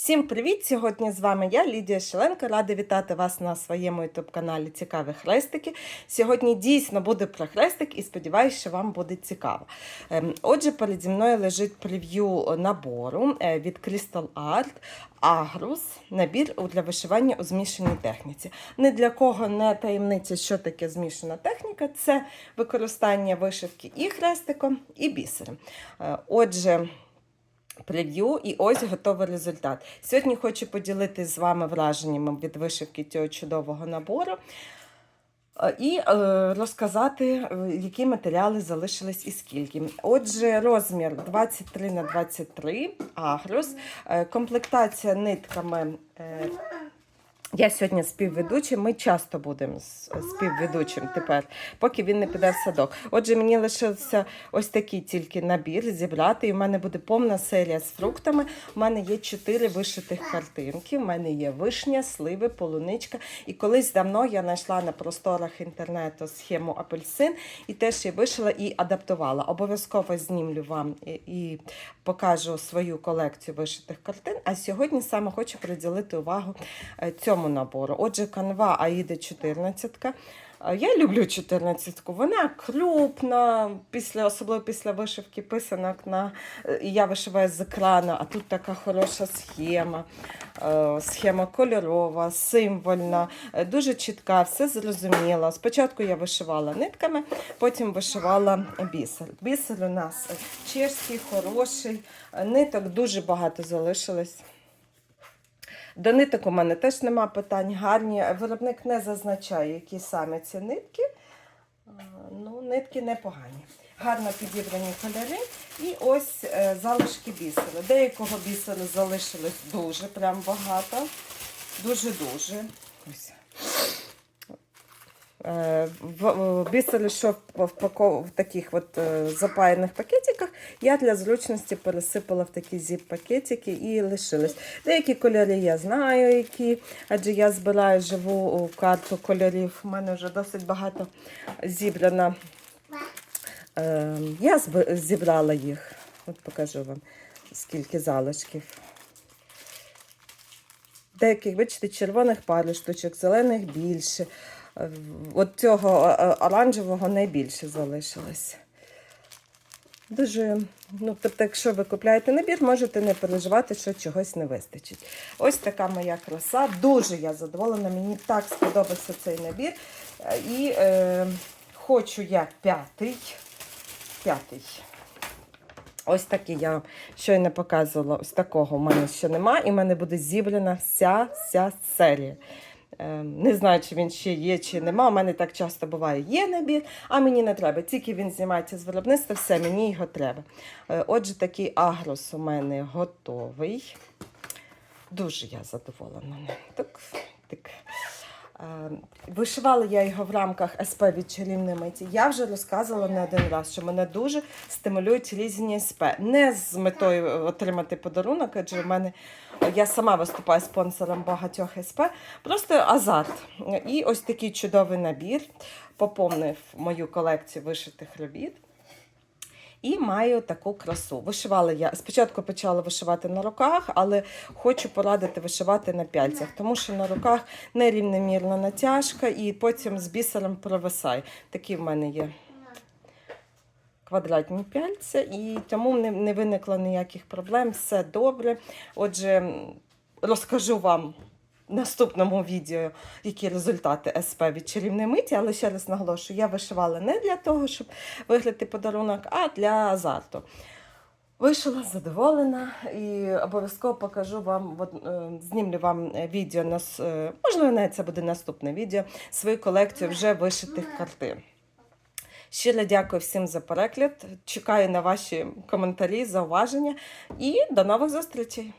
Всім привіт! Сьогодні з вами я, Лідія Шеленко. Рада вітати вас на своєму ютуб-каналі Цікаві хрестики. Сьогодні дійсно буде про хрестик і сподіваюся, що вам буде цікаво. Ем, Отже, переді мною лежить прев'ю набору е, від Crystal Art Агрус, набір для вишивання у змішаній техніці. Ні для кого не таємниця, що таке змішана техніка, це використання вишивки і хрестиком, і бісером. Е, Отже, прев'ю і ось готовий результат. Сьогодні хочу поділитися з вами враженнями від вишивки цього чудового набору. е, І е, розказати, е, які матеріали залишились і скільки. Отже, розмір 23 на 23 агрос, е, комплектація нитками. Я сьогодні співведучий, ми часто будемо співведучим тепер, поки він не піде в садок. Отже, мені лишився ось такий тільки набір зібрати. І в мене буде повна серія з фруктами. У мене є чотири вишитих картинки. У мене є вишня, сливи, полуничка. І колись давно я знайшла на просторах інтернету схему апельсин і теж її вишила і адаптувала. Обов'язково знімлю вам і, покажу свою колекцію вишитих картин. А сьогодні саме хочу приділити увагу е, цьому набору. Отже, канва Аїда 14. Е, Я люблю 14-ку. Вона крупна, після, особливо після вишивки писанок. На, е, я вишиваю з екрану, а тут така хороша схема. Е, Схема кольорова, символьна, дуже чітка, все зрозуміло. Спочатку я вишивала нитками, потім вишивала бісер. Бісер у нас чешський, хороший, ниток дуже багато залишилось. До ниток у мене теж нема питань. Гарні. Виробник не зазначає, які саме ці нитки. Ну, нитки непогані. Гарно підібрані кольори. І ось е, залишки бісеру. Деякого бісеру залишилось дуже прям багато. Дуже-дуже. Ось. Е, в- в- Бісер йшов в, таких от е, запаяних пакетиках. Я для зручності пересипала в такі зіп-пакетики і лишились. Деякі кольори я знаю, які, адже я збираю живу карту кольорів. У мене вже досить багато зібрано. Е, Я зібрала їх. От покажу вам, скільки залишків. Деяких, бачите, червоних пару штучок, зелених більше. От цього е, е, оранжевого найбільше залишилось. Дуже, ну, тобто, якщо ви купляєте набір, можете не переживати, що чогось не вистачить. Ось така моя краса. Дуже я задоволена. Мені так сподобався цей набір. І е, хочу я п'ятий. П'ятий. Ось такий я щойно показувала. Ось такого в мене ще нема. І в мене буде зібрана вся вся серія. Е, Не знаю, чи він ще є, чи нема. У мене так часто буває, є набір, а мені не треба. Тільки він знімається з виробництва, все, мені його треба. Е, Отже, такий агрос у мене готовий. Дуже я задоволена. Так, так. Вишивала я його в рамках СП від чарівної миті. Я вже розказувала не один раз, що мене дуже стимулюють різні СП. Не з метою отримати подарунок, адже в мене я сама виступаю спонсором багатьох СП. Просто азарт. І ось такий чудовий набір поповнив мою колекцію вишитих робіт. І маю таку красу. Вишивала я спочатку почала вишивати на руках, але хочу порадити вишивати на пяльцях, тому що на руках нерівномірна натяжка і потім з бісером провисає. Такі в мене є квадратні пяльця, і тому не, не виникло ніяких проблем. Все добре. Отже, розкажу вам. Наступному відео, які результати СП від чарівної миті, але ще раз наголошую, я вишивала не для того, щоб виграти подарунок, а для азарту. Вишила задоволена і обов'язково покажу вам, е, знімлю вам відео, е, можливо, навіть це буде наступне відео, свою колекцію вже вишитих картин. Щиро дякую всім за перегляд. Чекаю на ваші коментарі, зауваження і до нових зустрічей!